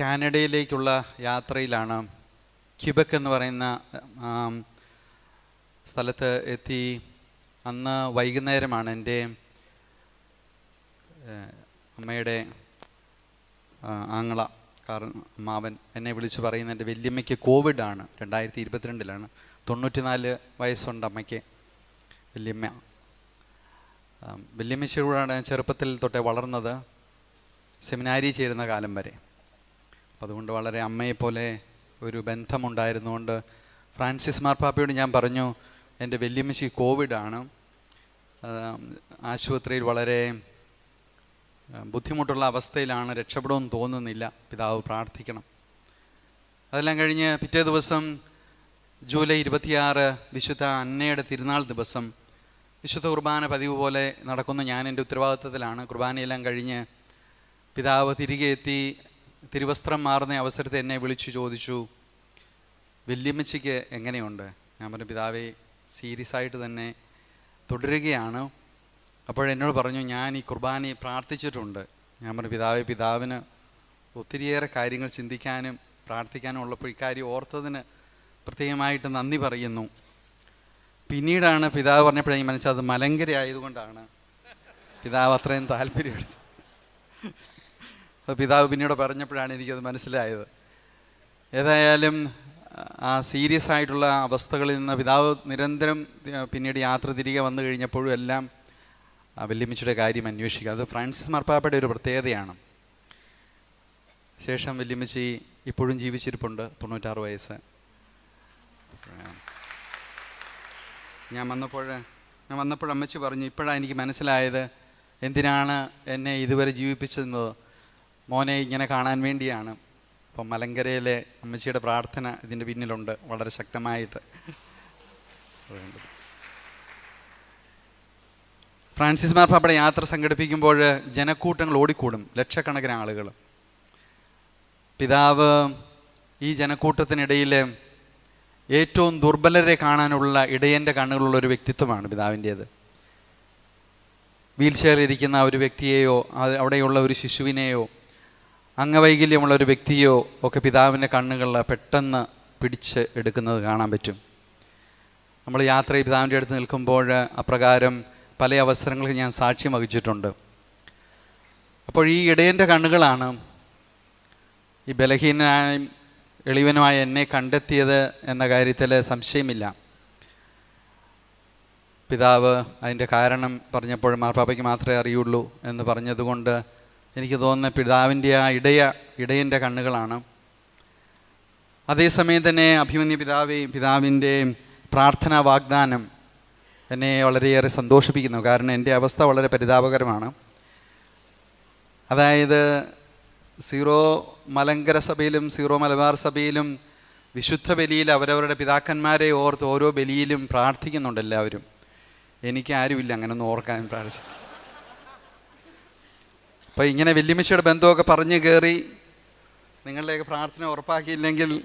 കാനഡയിലേക്കുള്ള യാത്രയിലാണ് ക്യുബക്ക് എന്ന് പറയുന്ന സ്ഥലത്ത് എത്തി. അന്ന് വൈകുന്നേരമാണ് എന്റെ അമ്മയുടെ ആങ്ങള കാരണം മാവൻ എന്നെ വിളിച്ച് പറയുന്ന എന്റെ വല്യമ്മയ്ക്ക് കോവിഡാണ് രണ്ടായിരത്തി ഇരുപത്തിരണ്ടിലാണ് തൊണ്ണൂറ്റിനാല് വയസ്സുണ്ട് അമ്മയ്ക്ക് വല്യമ്മ. ആം, വല്യമ്മച്ചിയോടാണ് ചെറുപ്പത്തിൽ തൊട്ടേ വളർന്നത് സെമിനാരി ചേരുന്ന കാലം വരെ. അപ്പം അതുകൊണ്ട് വളരെ അമ്മയെപ്പോലെ ഒരു ബന്ധമുണ്ടായിരുന്നുകൊണ്ട് ഫ്രാൻസിസ് മാർപ്പാപ്പയോട് ഞാൻ പറഞ്ഞു എന്റെ വല്യമ്മച്ചി കോവിഡാണ്. ആശുപത്രിയിൽ വളരെ ബുദ്ധിമുട്ടുള്ള അവസ്ഥയിലാണ് രക്ഷപ്പെടുമെന്ന് തോന്നുന്നില്ല. പിതാവ് പ്രാർത്ഥിക്കണം. അതെല്ലാം കഴിഞ്ഞ് പിറ്റേ ദിവസം ജൂലൈ ഇരുപത്തിയാറ് വിശുദ്ധ അന്നയുടെ തിരുനാൾ ദിവസം വിശുദ്ധ കുർബാന പതിവ് പോലെ നടക്കുന്ന. ഞാൻ എന്റെ ഉത്തരവാദിത്തത്തിലാണ്. കുർബാനയെല്ലാം കഴിഞ്ഞ് പിതാവ് തിരികെ എത്തി. തിരുവസ്ത്രം മാറുന്ന അവസരത്തെ എന്നെ വിളിച്ചു ചോദിച്ചു വല്യമ്മച്ചിക്ക് എങ്ങനെയുണ്ട്? ഞാൻ പറഞ്ഞു പിതാവെ സീരിയസ് ആയിട്ട് തന്നെ തുടരുകയാണ്. അപ്പോഴെന്നോട് പറഞ്ഞു ഞാൻ ഈ കുർബാനയെ പ്രാർത്ഥിച്ചിട്ടുണ്ട്. ഞാൻ പറഞ്ഞു പിതാവെ പിതാവിന് ഒത്തിരിയേറെ കാര്യങ്ങൾ ചിന്തിക്കാനും പ്രാർത്ഥിക്കാനും ഉള്ളപ്പോൾ ഇക്കാര്യം ഓർത്തതിന് പ്രത്യേകമായിട്ട് നന്ദി പറയുന്നു. പിന്നീടാണ് പിതാവ് പറഞ്ഞപ്പോഴേ മനസ്സിലത് മലങ്കര ആയതുകൊണ്ടാണ് പിതാവ് അത്രയും താല്പര്യം എടുത്തത് അത് പിതാവ് പിന്നീട് പറഞ്ഞപ്പോഴാണ് എനിക്കത് മനസ്സിലായത്. ഏതായാലും ആ സീരിയസ് ആയിട്ടുള്ള അവസ്ഥകളിൽ നിന്ന് പിതാവ് നിരന്തരം പിന്നീട് യാത്ര തിരികെ വന്നു കഴിഞ്ഞപ്പോഴും എല്ലാം വല്യമ്മച്ചിയുടെ കാര്യം അന്വേഷിക്കുക. അത് ഫ്രാൻസിസ് മാർപ്പാപ്പയുടെ ഒരു പ്രത്യേകതയാണ്. ശേഷം വല്യമ്മച്ചി ഇപ്പോഴും ജീവിച്ചിരിപ്പുണ്ട് തൊണ്ണൂറ്റാറ് വയസ്സ്. ഞാൻ വന്നപ്പോൾ ഞാൻ വന്നപ്പോൾ അമ്മച്ചി പറഞ്ഞു ഇപ്പോഴാണ് എനിക്ക് മനസ്സിലായത് എന്തിനാണ് എന്നെ ഇതുവരെ ജീവിപ്പിച്ചതെന്ന് മോനെ ഇങ്ങനെ കാണാൻ വേണ്ടിയാണ്. അപ്പം മലങ്കരയിലെ അമ്മച്ചിയുടെ പ്രാർത്ഥന ഇതിന്റെ പിന്നിലുണ്ട് വളരെ ശക്തമായിട്ട്. ഫ്രാൻസിസ് മാർപ്പാപ്പയുടെ യാത്ര സംഘടിപ്പിക്കുമ്പോൾ ജനക്കൂട്ടങ്ങൾ ഓടിക്കൂടും ലക്ഷക്കണക്കിന് ആളുകൾ. പിതാവ് ഈ ജനക്കൂട്ടത്തിനിടയിൽ ഏറ്റവും ദുർബലരെ കാണാനുള്ള ഇടയന്റെ കണ്ണുകളുള്ള ഒരു വ്യക്തിത്വമാണ് പിതാവിന്റേത്. വീൽ ചെയറിൽ ഇരിക്കുന്ന ഒരു വ്യക്തിയെയോ അവിടെയുള്ള ഒരു ശിശുവിനെയോ അംഗവൈകല്യമുള്ള ഒരു വ്യക്തിയോ ഒക്കെ പിതാവിന്റെ കണ്ണുകളിൽ പെട്ടെന്ന് പിടിച്ച് എടുക്കുന്നത് കാണാൻ പറ്റും. നമ്മൾ യാത്രയിൽ പിതാവിന്റെ അടുത്ത് നിൽക്കുമ്പോൾ അപ്രകാരം പല അവസരങ്ങൾക്ക് ഞാൻ സാക്ഷ്യം വഹിച്ചിട്ടുണ്ട്. അപ്പോൾ ഈ ഇടയന്റെ കണ്ണുകളാണ് ഈ ബലഹീനനായും എളിവനുമായ എന്നെ കണ്ടെത്തിയത് എന്ന കാര്യത്തിൽ സംശയമില്ല. പിതാവ് അതിന്റെ കാരണം പറഞ്ഞപ്പോൾ മാർപ്പാപ്പയ്ക്ക് മാത്രമേ അറിയുള്ളൂ എന്ന് പറഞ്ഞതുകൊണ്ട് എനിക്ക് തോന്നുന്ന പിതാവിന്റെ ആ ഇടയ ഇടയന്റെ കണ്ണുകളാണ്. അതേസമയം തന്നെ അഭിമന്യ പിതാവേ പിതാവിന്റെ പ്രാർത്ഥനാ വാഗ്ദാനം എന്നെ വളരെയേറെ സന്തോഷിപ്പിക്കുന്നു. കാരണം എന്റെ അവസ്ഥ വളരെ പരിതാപകരമാണ്. അതായത് സീറോ മലങ്കര സഭയിലും സീറോ മലബാർ സഭയിലും വിശുദ്ധ ബലിയിൽ അവരവരുടെ പിതാക്കന്മാരെ ഓർത്ത് ഓരോ ബലിയിലും പ്രാർത്ഥിക്കുന്നുണ്ട് എല്ലാവരും. എനിക്കാരുമില്ല അങ്ങനൊന്നും ഓർക്കാൻ പ്രാർത്ഥി അപ്പം ഇങ്ങനെ വല്യമ്മച്ചിയുടെ ബന്ധമൊക്കെ പറഞ്ഞു കയറി നിങ്ങളുടെയൊക്കെ പ്രാർത്ഥന ഉറപ്പാക്കിയില്ലെങ്കിൽ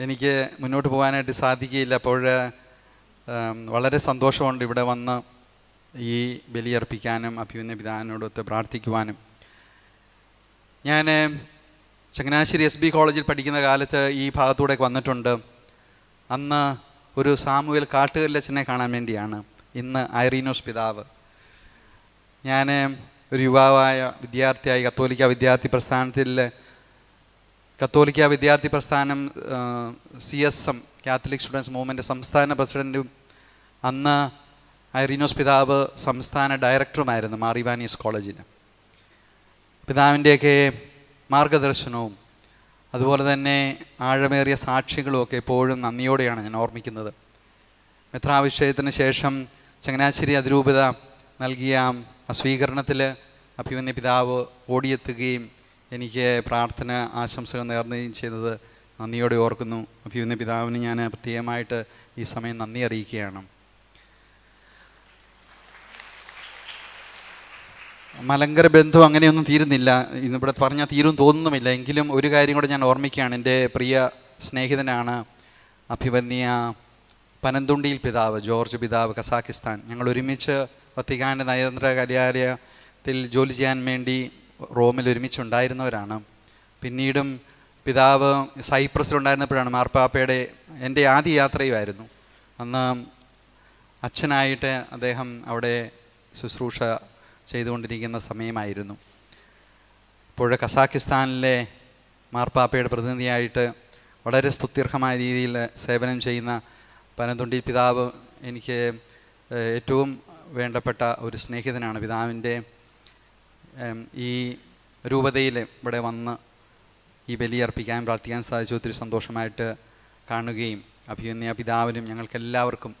എനിക്ക് മുന്നോട്ട് പോകാനായിട്ട് സാധിക്കുകയില്ല. അപ്പോൾ വളരെ സന്തോഷമുണ്ട് ഇവിടെ വന്ന് ഈ ബലിയർപ്പിക്കാനും അഭിമന്യ പിതാവിനോടൊത്ത് പ്രാർത്ഥിക്കുവാനും. ഞാൻ ചങ്ങനാശ്ശേരി എസ് ബി കോളേജിൽ പഠിക്കുന്ന കാലത്ത് ഈ ഭാഗത്തൂടെ വന്നിട്ടുണ്ട്. അന്ന് ഒരു സാമുവൽ കാട്ടുകല്ലച്ചനെ കാണാൻ വേണ്ടിയാണ്. ഇന്ന് ഐറീനോസ് പിതാവ്. ഞാൻ ഒരു യുവാവായ വിദ്യാർത്ഥിയായി കത്തോലിക്ക വിദ്യാർത്ഥി പ്രസ്ഥാനത്തിൽ കത്തോലിക്ക വിദ്യാർത്ഥി പ്രസ്ഥാനം C S M Catholic students movement സംസ്ഥാന പ്രസിഡന്റും അന്ന് ഐറീനോസ് പിതാവ് സംസ്ഥാന ഡയറക്ടറുമായിരുന്നു മാറിവാനീസ് കോളേജിൽ പിതാവിന്റെയൊക്കെ മാർഗദർശനവും അതുപോലെ തന്നെ ആഴമേറിയ സാക്ഷികളും ഒക്കെ എപ്പോഴും നന്ദിയോടെയാണ് ഞാൻ ഓർമ്മിക്കുന്നത്. മെത്രാവിഷയത്തിന് ശേഷം ചങ്ങനാശ്ശേരി അതിരൂപത നൽകിയ ആ സ്വീകരണത്തിൽ അഭിമന്യ പിതാവ് ഓടിയെത്തുകയും എനിക്ക് പ്രാർത്ഥന ആശംസകൾ നേർന്നുകയും ചെയ്തത് നന്ദിയോടെ ഓർക്കുന്നു. അഭിമന്യ പിതാവിന് ഞാൻ പ്രത്യേകമായിട്ട് ഈ സമയം നന്ദി അറിയിക്കുകയാണ്. മലങ്കര ബന്ധം അങ്ങനെയൊന്നും തീരുന്നില്ല. ഇന്നിവിടെ പറഞ്ഞാൽ തീരും തോന്നുന്നുമില്ല. എങ്കിലും ഒരു കാര്യം കൂടെ ഞാൻ ഓർമ്മിക്കുകയാണ്. എന്റെ പ്രിയ സ്നേഹിതനാണ് അഭിമന്യ പനന്തുണ്ടിയിൽ പിതാവ് ജോർജ് പിതാവ് കസാക്കിസ്ഥാൻ. ഞങ്ങൾ ഒരുമിച്ച് വത്തിക്കാന്റെ നയതന്ത്ര കാര്യാലയത്തിൽ ജോലി ചെയ്യാൻ വേണ്ടി റോമിൽ ഒരുമിച്ചുണ്ടായിരുന്നവരാണ്. പിന്നീടും പിതാവ് സൈപ്രസിലുണ്ടായിരുന്നപ്പോഴാണ് മാർപ്പാപ്പയുടെ എന്റെ ആദ്യ യാത്രയുമായിരുന്നു. അന്ന് അച്ഛനായിട്ട് അദ്ദേഹം അവിടെ ശുശ്രൂഷ ചെയ്തുകൊണ്ടിരിക്കുന്ന സമയമായിരുന്നു. ഇപ്പോൾ കസാക്കിസ്ഥാനിലെ മാർപ്പാപ്പയുടെ പ്രതിനിധിയായിട്ട് വളരെ സ്തുത്യർഹമായ രീതിയിൽ സേവനം ചെയ്യുന്ന പനന്തുണ്ടി പിതാവ് എനിക്ക് ഏറ്റവും വേണ്ടപ്പെട്ട ഒരു സ്നേഹിതനാണ് പിതാവിന്റെ ഈ രൂപതയിൽ ഇവിടെ വന്ന് ഈ ബലിയർപ്പിക്കാൻ പ്രാർത്ഥിക്കാൻ സാധിച്ചു. ഒത്തിരി സന്തോഷമായിട്ട് കാണുകയും അഭിനന്ദിയ പിതാവിനും ഞങ്ങൾക്കെല്ലാവർക്കും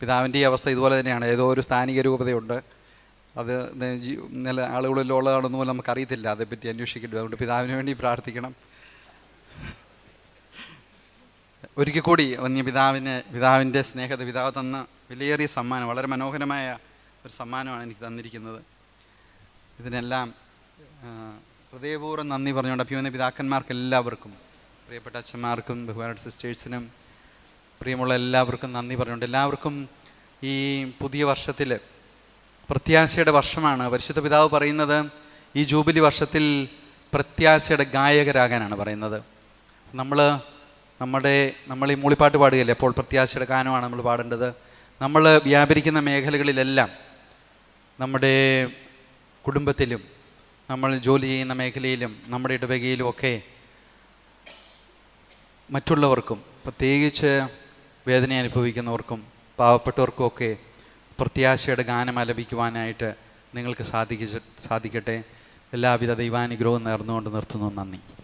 പിതാവിന്റെ ഈ അവസ്ഥ ഇതുപോലെ തന്നെയാണ്. ഏതോ ഒരു സ്ഥാനിക രൂപതയുണ്ട്. അത് നില ആളുകളിലുള്ളതാണെന്ന് പോലും നമുക്കറിയത്തില്ല. അതേപ്പറ്റി അന്വേഷിക്കേണ്ടത് അതുകൊണ്ട് പിതാവിന് വേണ്ടി പ്രാർത്ഥിക്കണം. ഒരിക്കൽ കൂടി വന്യ പിതാവിന് പിതാവിന്റെ സ്നേഹത്തെ പിതാവ് തന്ന വിലയേറിയ സമ്മാനം വളരെ മനോഹരമായ ഒരു സമ്മാനമാണ് എനിക്ക് തന്നിരിക്കുന്നത്. ഇതിനെല്ലാം ഹൃദയപൂർവം നന്ദി പറഞ്ഞുകൊണ്ട് അഭിമന്യ പിതാക്കന്മാർക്ക് എല്ലാവർക്കും പ്രിയപ്പെട്ട അച്ഛന്മാർക്കും ബഹുമാനപ്പെട്ട സിസ്റ്റേഴ്സിനും പ്രിയമുള്ള എല്ലാവർക്കും നന്ദി പറഞ്ഞുകൊണ്ട് എല്ലാവർക്കും ഈ പുതിയ വർഷത്തിൽ പ്രത്യാശയുടെ വർഷമാണ്. പരിശുദ്ധ പിതാവ് പറയുന്നത് ഈ ജൂബിലി വർഷത്തിൽ പ്രത്യാശയുടെ ഗായകരാകാനാണ് പറയുന്നത്. നമ്മൾ നമ്മുടെ നമ്മൾ ഈ മൂളിപ്പാട്ട് പാടുകയല്ലേ? അപ്പോൾ പ്രത്യാശയുടെ ഗാനമാണ് നമ്മൾ പാടേണ്ടത്. നമ്മൾ വ്യാപരിക്കുന്ന മേഖലകളിലെല്ലാം നമ്മുടെ കുടുംബത്തിലും നമ്മൾ ജോലി ചെയ്യുന്ന മേഖലയിലും നമ്മുടെ ഇടവകയിലും ഒക്കെ മറ്റുള്ളവർക്കും പ്രത്യേകിച്ച് വേദന അനുഭവിക്കുന്നവർക്കും പാവപ്പെട്ടവർക്കുമൊക്കെ പ്രത്യാശയുടെ ഗാനം ആലപിക്കുവാനായിട്ട് നിങ്ങൾക്ക് സാധിക്ക സാധിക്കട്ടെ. എല്ലാവിധ ദൈവാനുഗ്രഹവും നേർന്നുകൊണ്ട് നിർത്തുന്നു. നന്ദി.